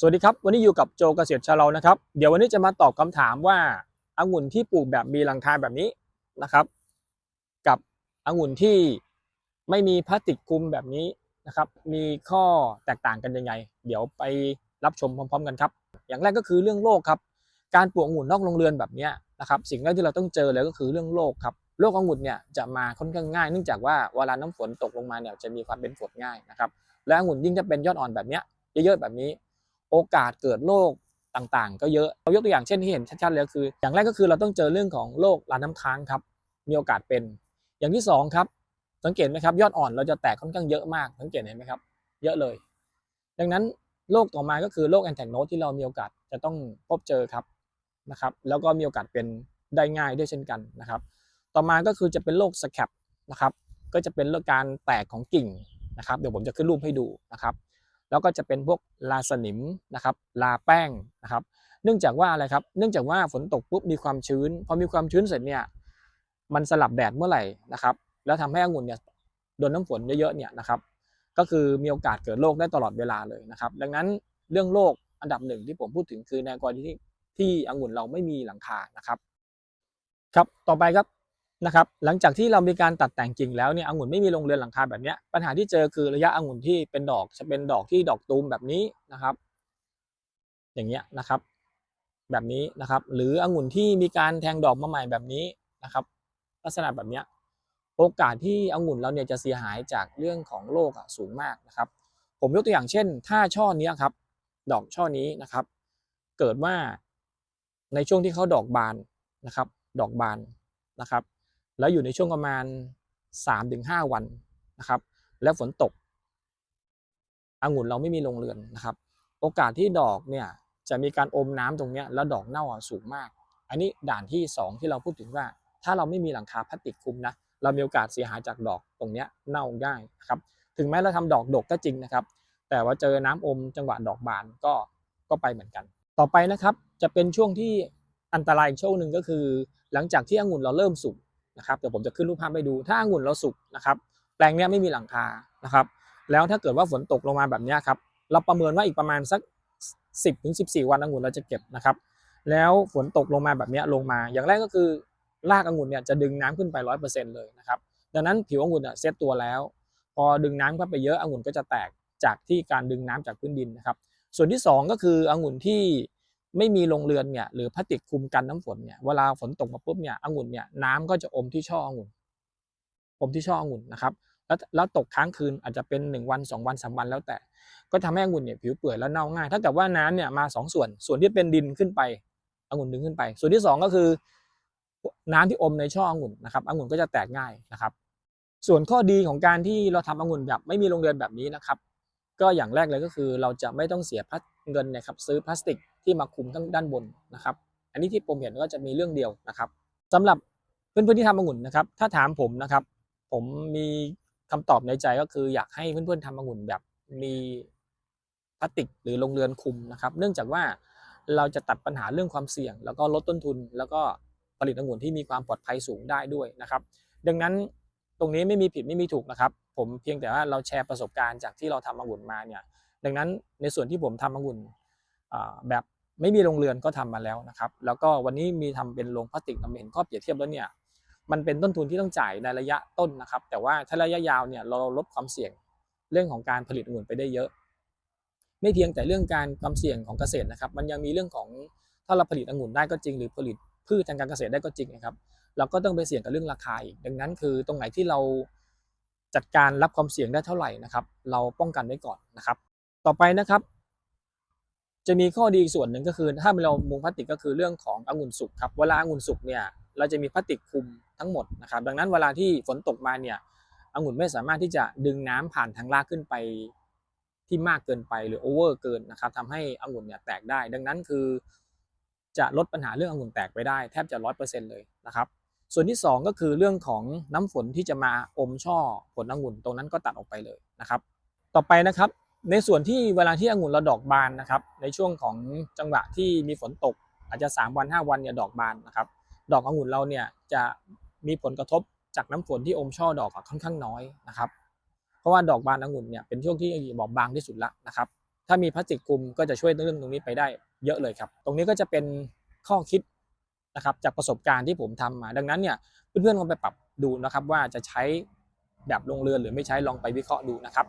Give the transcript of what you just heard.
สวัสดีครับ วันนี้อยู่กับโจเกษตรชาเรานะครับ เดี๋ยววันนี้จะมาตอบคำถามว่าองุ่นที่ปลูกแบบมีหลังคาแบบนี้นะครับ กับองุ่นที่ไม่มีพลาสติกคลุมแบบนี้นะครับ มีข้อแตกต่างกันยังไง เดี๋ยวไปรับชมพร้อม ๆ กันครับ อย่างแรกก็คือเรื่องโรคครับ การปลูกองุ่นนอกโรงเรือนแบบนี้นะครับ สิ่งแรกที่เราต้องเจอเลยก็คือเรื่องโรคครับโรคองุ่นเนี่ยจะมาค่อนข้างง่าย เนื่องจากว่าเวลาน้ำฝนตกลงมาเนี่ยจะมีความเป็นฝนง่ายนะครับ และองุ่นยิ่งถ้าเป็นยอดอ่อนแบบเนี้ยเยอะๆแบบนี้ โอกาสเกิดโรคต่างๆ ก็เยอะเรายกตัวอย่างเช่นที่เห็นชัดๆเลยคือ อย่างแรกก็คือเราต้องเจอเรื่องของโรคลาน้ำค้างครับ มีโอกาสเป็น อย่างที่สองครับ สังเกตไหมครับ ยอดอ่อนเราจะแตกค่อนข้างเยอะมาก สังเกตเห็นไหมครับ เยอะเลย ดังนั้นโรคต่อมาก็คือโรคแอนแทกโนสที่เรามีโอกาสจะต้องพบเจอครับนะครับ แล้วก็มีโอกาสเป็นได้ง่ายด้วยเช่นกันนะครับ ต่อมาก็คือจะเป็นโรคสแคปนะครับ ก็จะเป็นเรื่องการแตกของกิ่งนะครับ เดี๋ยวผมจะขึ้นรูปให้ดูนะครับ แล้วก็จะเป็นพวกลาสนิมนะครับลาแป้งนะครับ เนื่องจากว่าอะไรครับ เนื่องจากว่าฝนตกปุ๊บมีความชื้น พอมีความชื้นเสร็จเนี่ยมันสลับแดดเมื่อไหร่นะครับ แล้วทำให้องุ่นเนี่ยโดนน้ำฝนเยอะๆเนี่ยนะครับ ก็คือมีโอกาสเกิดโรคได้ตลอดเวลาเลยนะครับ ดังนั้นเรื่องโรคอันดับหนึ่งที่ผมพูดถึงคือในกรณีที่ที่องุ่นเราไม่มีหลังคานะครับ ครับต่อไปครับ นะครับหลังจากที่เรามีการตัดแต่งกิ่งแล้วเนี่ยองุ่นไม่มีโรงเรือนหลังคาแบบนี้ปัญหาที่เจอคือระยะองุ่นที่เป็นดอกจะเป็นดอกที่ดอกตูมแบบนี้นะครับ อย่างเงี้ยนะครับ แบบนี้นะครับ หรือองุ่นที่มีการแทงดอกมาใหม่แบบนี้นะครับ ลักษณะแบบเนี้ยโอกาสที่องุ่นเราเนี่ยจะเสียหายจากเรื่องของโรคอะสูงมากนะครับ ผมยกตัวอย่างเช่น ถ้าช่อเนี้ยครับ ดอกช่อนี้นะครับ เกิดว่าในช่วงที่เขาดอกบานนะครับ ดอกบานนะครับ แล้วอยู่ในช่วงประมาณ 3-5 วันนะครับ แล้วฝนตกองุ่นเราไม่มีโรงเรือนนะครับ โอกาสที่ดอกเนี่ยจะมีการอมน้ำตรงนี้แล้วดอกเน่าสูงมาก อันนี้ด่านที่ 2 ที่เราพูดถึงว่า ถ้าเราไม่มีหลังคาพลาสติกคุมนะเรามีโอกาสเสียหายจากดอกตรงนี้เน่าง่ายครับถึงแม้เราทำดอกดกก็จริงนะครับ แต่ว่าเจอน้ำอมจังหวะดอกบานก็ก็ไปเหมือนกัน ต่อไปนะครับจะเป็นช่วงที่อันตรายอีกช่วงหนึ่งก็คือ หลังจากที่องุ่นเราเริ่มสุก นะครับเดี๋ยวผมจะขึ้นรูปภาพให้ดู ถ้าองุ่นเราสุกนะครับแปลงเนี้ยไม่มีหลังคานะครับ แล้วถ้าเกิดว่าฝนตกลงมาแบบเนี้ยครับเราประเมินว่าอีกประมาณสัก 10ถึง14 วันองุ่นเราจะเก็บนะครับ แล้วฝนตกลงมาแบบเนี้ยลงมา อย่างแรกก็คือรากองุ่นเนี่ยจะดึงน้ำขึ้นไป 100%เลยนะครับดังนั้นผิวองุ่นอะเซตตัวแล้ว พอดึงน้ำเข้าไปเยอะองุ่นก็จะแตกจากที่การดึงน้ำจากพื้นดินนะครับ ส่วนที่สองก็คือองุ่นที่ ไม่มีโรงเรือนเนี่ยหรือพลาสติกคลุมกันน้ำฝนเนี่ยเวลาฝนตกมาปุ๊บเนี่ยองุ่นเนี่ยน้ำก็จะอมที่ช่อองุ่นอมที่ช่อองุ่นนะครับแล้วแล้วตกค้างคืนอาจจะเป็น 1 วัน 2 วัน3วันแล้วแต่ ก็ทำให้องุ่นเนี่ยผิวเปื่อยแล้วเน่าง่าย ถ้ากับว่าน้ำเนี่ยมา 2 ส่วน ส่วนที่เป็นดินขึ้นไปองุ่นดึงขึ้นไป ส่วนที่ 2 ก็คือ น้ำที่อมในช่อองุ่นนะครับองุ่นก็จะแตกง่ายนะครับ ส่วนข้อดีของการที่เราทำองุ่นแบบไม่มีโรงเรือนแบบนี้นะครับ ก็อย่างแรกเลยก็คือเราจะไม่ต้องเสียเงินนะครับซื้อพลาสติกที่มาคุมข้งด้านบนนะครับ อันนี้ที่ผมเห็นก็จะมีเรื่องเดียวนะครับสำหรับเพื่อนๆที่ทำองุ่นนะครับ ถ้าถามผมนะครับ ผมมีคำตอบในใจก็คืออยากให้เพื่อนๆทำองุ่นแบบมีพลาสติกหรือโรงเรือนคุมนะครับ เนื่องจากว่าเราจะตัดปัญหาเรื่องความเสี่ยง แล้วก็ลดต้นทุน แล้วก็ผลิตองุ่นที่มีความปลอดภัยสูงได้ด้วยนะครับ ดังนั้นตรงนี้ไม่มีผิดไม่มีถูกนะครับ ผมเพียงแต่ว่าเราแชร์ประสบการณ์จากที่เราทำองุ่นมาเนี่ยดังนั้นในส่วนที่ผมทำองุ่นแบบไม่มีโรงเรือนก็ทำมาแล้วนะครับ แล้วก็วันนี้มีทำเป็นโรงพลาสติกเราเห็นข้อเปรียบเทียบแล้วเนี่ยมันเป็นต้นทุนที่ต้องจ่ายในระยะต้นนะครับ แต่ว่าถ้าระยะยาวเนี่ยเราลดความเสี่ยงเรื่องของการผลิตองุ่นไปได้เยอะ ไม่เพียงแต่เรื่องการความเสี่ยงของเกษตรนะครับ มันยังมีเรื่องของถ้าเราผลิตองุ่นได้ก็จริง หรือผลิตพืชทางการเกษตรได้ก็จริงนะครับ เราก็ต้องไปเสี่ยงกับเรื่องราคาอีกดังนั้นคือตรงไหนที่เรา จัดการรับความเสี่ยงได้เท่าไหร่นะครับ เราป้องกันไว้ก่อนนะครับ ต่อไปนะครับ จะมีข้อดีส่วนหนึ่งก็คือ ถ้าเรามุงพลาสติกก็คือเรื่องขององุ่นสุกครับเวลาองุ่นสุกเนี่ยเราจะมีพลาสติกคลุมทั้งหมดนะครับ ดังนั้นเวลาที่ฝนตกมาเนี่ยองุ่นไม่สามารถที่จะดึงน้ำผ่านทางรากขึ้นไปที่มากเกินไปหรือโอเวอร์เกินนะครับทำให้องุ่นเนี่ยแตกได้ ดังนั้นคือ จะลดปัญหาเรื่ององุ่นแตกไปได้ แทบจะร้อยเปอร์เซ็นต์เลยนะครับ ส่วนที่ 2 ก็คือเรื่องของน้ำฝนที่จะมาอมช่อผลองุ่นตรงนั้นก็ตัดออกไปเลยนะครับ ต่อไปนะครับในส่วนที่เวลาที่องุ่นเราดอกบานนะครับ ในช่วงของจังหวะที่มีฝนตก อาจจะ 3 วัน 5 วันเนี่ยดอกบานนะครับ ดอกองุ่นเราเนี่ยจะมีผลกระทบจากน้ำฝนที่อมช่อดอกค่อนข้างน้อยนะครับเพราะว่าดอกบานองุ่นเนี่ยเป็นช่วงที่บอบบางที่สุดละนะครับ ถ้ามีพลาสติกคลุมก็จะช่วยเรื่องตรงนี้ไปได้เยอะเลยครับ ตรงนี้ก็จะเป็นข้อคิด นะครับจากประสบการณ์ที่ผมทำมา ดังนั้นเนี่ยเพื่อนๆลองไปปรับดูนะครับว่าจะใช้แบบโรงเรือนหรือไม่ใช้ลองไปวิเคราะห์ดูนะครับ